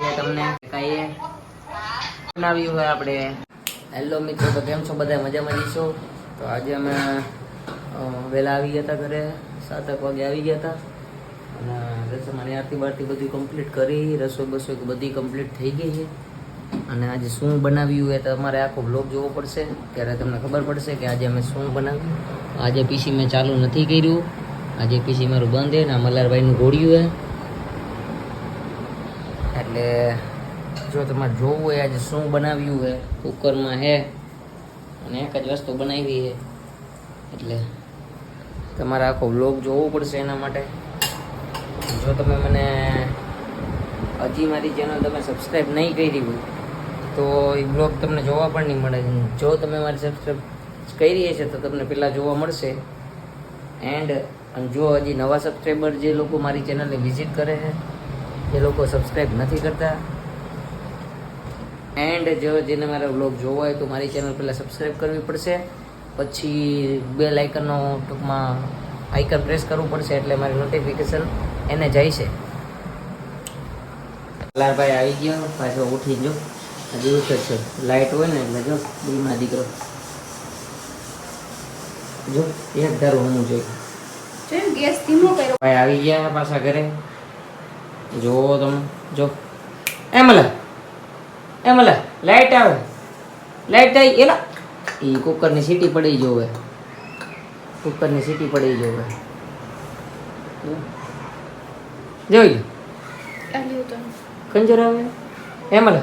તમને કહીએ, બનાવ્યું હોય આપણે. હેલો મિત્રો, તો કેમ છો? બધા મજામાં જઈશો તો આજે અમે વહેલા આવી ગયા હતા ઘરે. સાતક વાગે આવી ગયા હતા. અને રસોઈમાં આરતી બારતી બધું કમ્પ્લીટ કરી, રસોઈ બસોઈ બધી કમ્પ્લીટ થઈ ગઈ છે. અને આજે શું બનાવ્યું એ તમારે આખો બ્લોગ જોવો પડશે. ત્યારે તમને ખબર પડશે કે આજે અમે શું બનાવ્યું. આજે પીસી મેં ચાલુ નથી કર્યું. આજે પીસી મારું બંધ છે ને મલ્હારભાઈનું ઘોડ્યું છે. એટલે જો તમારે જોવું હોય આજે શું બનાવ્યું હે કુકરમાં હે, અને એક જ વસ્તુ બનાવી છે એટલે તમારે આખો બ્લોગ જોવો પડશે એના માટે. જો તમે મને હજી મારી ચેનલ તમે સબસ્ક્રાઈબ નહીં કરી હોય, તો એ બ્લોગ તમને જોવા પણ નહીં મળે. જો તમે મારી સબસ્ક્રાઈબ કરી હશે તો તમને પહેલાં જોવા મળશે. એન્ડ જો હજી નવા સબસ્ક્રાઈબર જે લોકો મારી ચેનલને વિઝિટ કરે છે એ લોકો સબસ્ક્રાઈબ નથી કરતા. એન્ડ જો જેને મારા બ્લોગ જોવો હોય તો મારી ચેનલ પહેલાં સબસ્ક્રાઈબ કરવી પડશે. પછી બે લાઇકનનો ટૂંકમાં આઇકન પ્રેસ કરવું પડશે એટલે મારી નોટિફિકેશન એને જાય છે. લાલભાઈ આવી ગયો. પાછો ઉઠી જો હજી ઉઠે છે. લાઇટ હોય ને એટલે જો બીમાં દીકરો. જો એક ધારું હું જોઈ. ગેસ ધીમો કર્યો. ભાઈ આવી ગયા પાછા ઘરે. જોવો તમે જો. એ લે એ લે લાઈટ આવે. લાઈટ આવી એલા. એ કુકરની સીટી પડી જોવે. કુકરની સીટી પડી જોવે. જોઈ લો. કંજર આવે? એ લે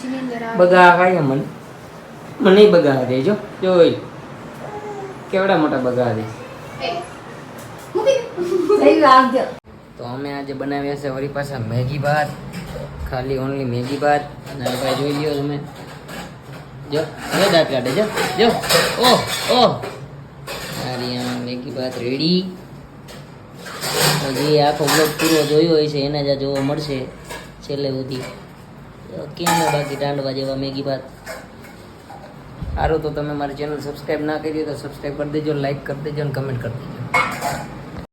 જેની અંદર બગા ખાય મને મને બગા દે જો. જોઈ કેવડા મોટા બગા દે. તો અમે આજે બનાવ્યા છે વળી પાછા મેગી ભાત, ખાલી ઓનલી મેગી ભાત. અને ભાઈ જોઈ લ્યો તમે. જો જો દાંત કાઢે જો જો. ઓહ ઓહ સારી મેગી ભાત રેડી તો આખો બ્લોગ પૂરો જોયો હોય છે, એના જ જોવા મળશે છેલ્લે સુધી. કેમ બાકી દાંડવા જેવા મેગી ભાત? સારું, તો તમે મારી ચેનલ સબસ્ક્રાઈબ ના કરી તો સબસ્ક્રાઈબ કરી દેજો લાઈક કરી દેજો અને કમેન્ટ કરી દેજો.